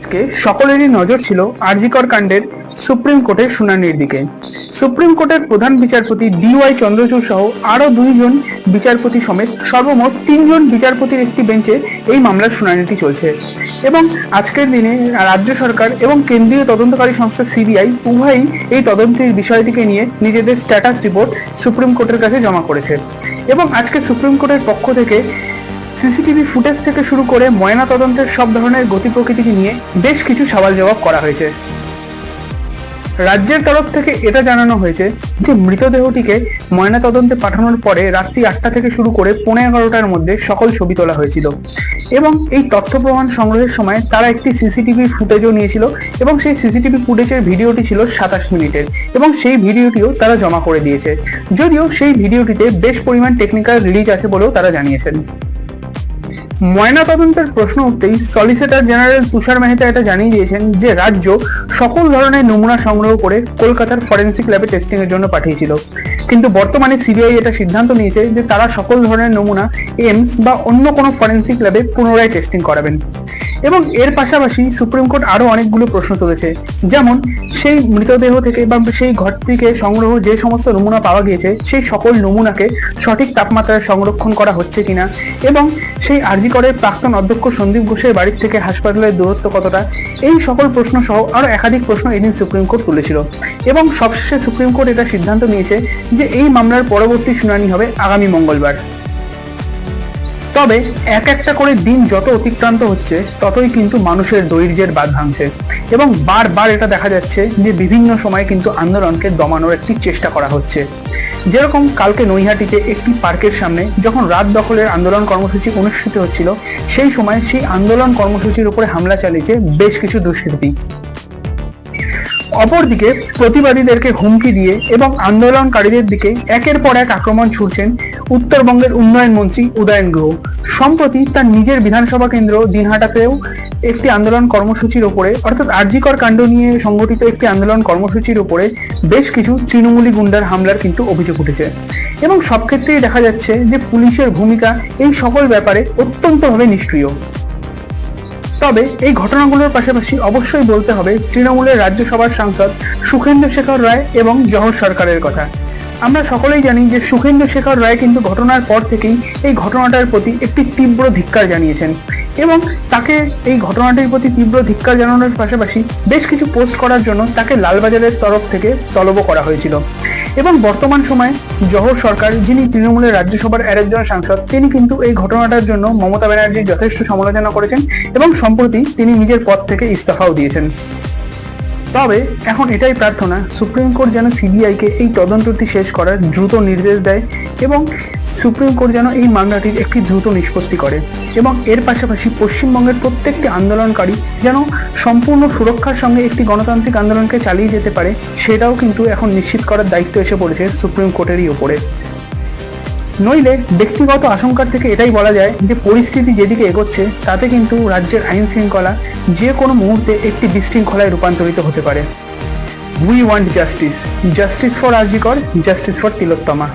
আজকে সকলেরই নজর ছিল আরজিকর কাণ্ডের সুপ্রিম কোর্টের শুনানির দিকে। সুপ্রিম কোর্টের প্রধান বিচারপতি ডিওয়াই চন্দ্রচূড় সহ আরও দুইজন বিচারপতি সমেত সর্বমোট তিনজন বিচারপতির একটি বেঞ্চে এই মামলার শুনানিটি চলছে। এবং আজকের দিনে রাজ্য সরকার এবং কেন্দ্রীয় তদন্তকারী সংস্থা সিবিআই উভয়ই এই তদন্তের বিষয়টিকে নিয়ে নিজেদের স্ট্যাটাস রিপোর্ট সুপ্রিম কোর্টের কাছে জমা করেছে। এবং আজকে সুপ্রিম কোর্টের পক্ষ থেকে সিসিটিভি ফুটেজ থেকে শুরু করে ময়না তদন্তের সব ধরনের গতি প্রকৃতিকে নিয়ে বেশ কিছু সওয়াল জবাব করা হয়েছে। রাজ্যের তরফ থেকে এটা জানানো হয়েছে যে মৃতদেহটিকে ময়না তদন্তে পাঠানোর পরে রাত্রি আটটা থেকে শুরু করে পৌনে এগারোটার মধ্যে সকল ছবি তোলা হয়েছিল। এবং এই তথ্য প্রমাণ সংগ্রহের সময় তারা একটি সিসিটিভি ফুটেজও নিয়েছিল এবং সেই সিসিটিভি ফুটেজের ভিডিওটি ছিল সাতাশ মিনিটের এবং সেই ভিডিওটিও তারা জমা করে দিয়েছে। যদিও সেই ভিডিওটিতে বেশ পরিমাণ টেকনিক্যাল রিলিজ আছে বলেও তারা জানিয়েছেন। ময়না তদন্তের প্রশ্ন উঠতেই সলিসিটর জেনারেল তুষার মেহতা এটা জানিয়ে দিয়েছেন যে রাজ্য সকল ধরনের নমুনা সংগ্রহ করে কলকাতার ফরেন্সিক ল্যাবে টেস্টিং এর জন্য পাঠিয়েছিল। কিন্তু বর্তমানে সিবিআই এটা সিদ্ধান্ত নিয়েছে যে তারা সকল ধরনের নমুনা এমস বা অন্য কোনো ফরেন্সিক ল্যাবে পুনরায় টেস্টিং করাবেন। এবং এর পাশাপাশি সুপ্রিম কোর্ট আরও অনেকগুলো প্রশ্ন তুলেছে। যেমন, সেই মৃতদেহ থেকে বা সেই ঘর থেকে সংগ্রহ যে সমস্ত নমুনা পাওয়া গিয়েছে, সেই সকল নমুনাকে সঠিক তাপমাত্রায় সংরক্ষণ করা হচ্ছে কিনা এবং সেই আরজিকরের প্রাক্তন অধ্যক্ষ সন্দীপ ঘোষের বাড়ির থেকে হাসপাতালের দূরত্ব কতটা, এই সকল প্রশ্ন সহ আরও একাধিক প্রশ্ন এদিন সুপ্রিম কোর্ট তুলেছিল। এবং সবশেষে সুপ্রিম কোর্ট এটা সিদ্ধান্ত নিয়েছে যে এই মামলার পরবর্তী শুনানি হবে আগামী মঙ্গলবার। তবে এক একটা করে দিন যত অতিক্রান্ত হচ্ছে, ততই কিন্তু মানুষের দৈর্যের বাদ ভাঙছে। এবং বারবার এটা দেখা যাচ্ছে যে বিভিন্ন সময় কিন্তু আন্দোলনকে দমানোর একটি চেষ্টা করা হচ্ছে। যেরকম কালকে নৈহাটিতে একটি পার্কের সামনে যখন রাত দখলের আন্দোলন কর্মসূচি অনুষ্ঠিত হচ্ছিল, সেই সময় সেই আন্দোলন কর্মসূচির উপরে হামলা চালিয়েছে বেশ কিছু দুষ্কৃতী। অপরদিকে প্রতিবাদীদেরকে হুমকি দিয়ে এবং আন্দোলনকারীদের দিকে একের পর এক আক্রমণ ছুড়ছেন উত্তরবঙ্গের উন্নয়ন মন্ত্রী উদয়ন গুহ। সম্প্রতি তার নিজের বিধানসভা কেন্দ্র দিনহাটাতেও একটি আন্দোলন কর্মসূচির ওপরে অর্থাৎ আরজিকর কাণ্ড নিয়ে সংগঠিত একটি আন্দোলন কর্মসূচির উপরে বেশ কিছু তৃণমূলী গুন্ডার হামলার কিন্তু অভিযোগ উঠেছে। এবং সব ক্ষেত্রেই দেখা যাচ্ছে যে পুলিশের ভূমিকা এই সকল ব্যাপারে অত্যন্তভাবে নিষ্ক্রিয়। তবে এই ঘটনাগুলোর পাশাপাশি অবশ্যই বলতে হবে, তৃণমূলের রাজ্যসভার সাংসদ সুখেন্দ্র শেখর রায় এবং জহর সরকারের কথা। আমরা সকলেই জানি যে সুখেন্দ্র শেখর রায় কিন্তু ঘটনার পর থেকেই এই ঘটনাটার প্রতি একটি তীব্র ধিক্কার জানিয়েছেন। এবং তাকে এই ঘটনাটির প্রতি তীব্র ধিক্কার জানানোর পাশাপাশি বেশ কিছু পোস্ট করার জন্য তাকে লালবাজারের তরফ থেকে তলব করা হয়েছিল। এবং বর্তমান সময়ে জহর সরকার, যিনি তৃণমূলের রাজ্যসভার আরেকজন সাংসদ, তিনি কিন্তু এই ঘটনাটার জন্য মমতা ব্যানার্জির যথেষ্ট সমালোচনা করেছেন এবং সম্প্রতি তিনি নিজের পদ থেকে ইস্তফাও দিয়েছেন। তবে এখন এটাই প্রার্থনা, সুপ্রিম কোর্ট যেন সিবিআইকে এই তদন্তটি শেষ করার দ্রুত নির্দেশ দেয় এবং সুপ্রিম কোর্ট যেন এই মামলাটির একটি দ্রুত নিষ্পত্তি করে এবং এর পাশাপাশি পশ্চিমবঙ্গের প্রত্যেকটি আন্দোলনকারী যেন সম্পূর্ণ সুরক্ষার সঙ্গে একটি গণতান্ত্রিক আন্দোলনকে চালিয়ে যেতে পারে, সেটাও কিন্তু এখন নিশ্চিত করার দায়িত্ব এসে পড়েছে সুপ্রিম কোর্টেরই ওপরে। নইলে ব্যক্তিগত আশঙ্কার থেকে এটাই বলা যায় যে পরিস্থিতি যেদিকে এগোচ্ছে, তাতে কিন্তু রাজ্যের আইন শৃঙ্খলা যে কোনো মুহূর্তে একটি বিশৃঙ্খলায় রূপান্তরিত হতে পারে। We want justice justice for RG Kar justice for Tilottama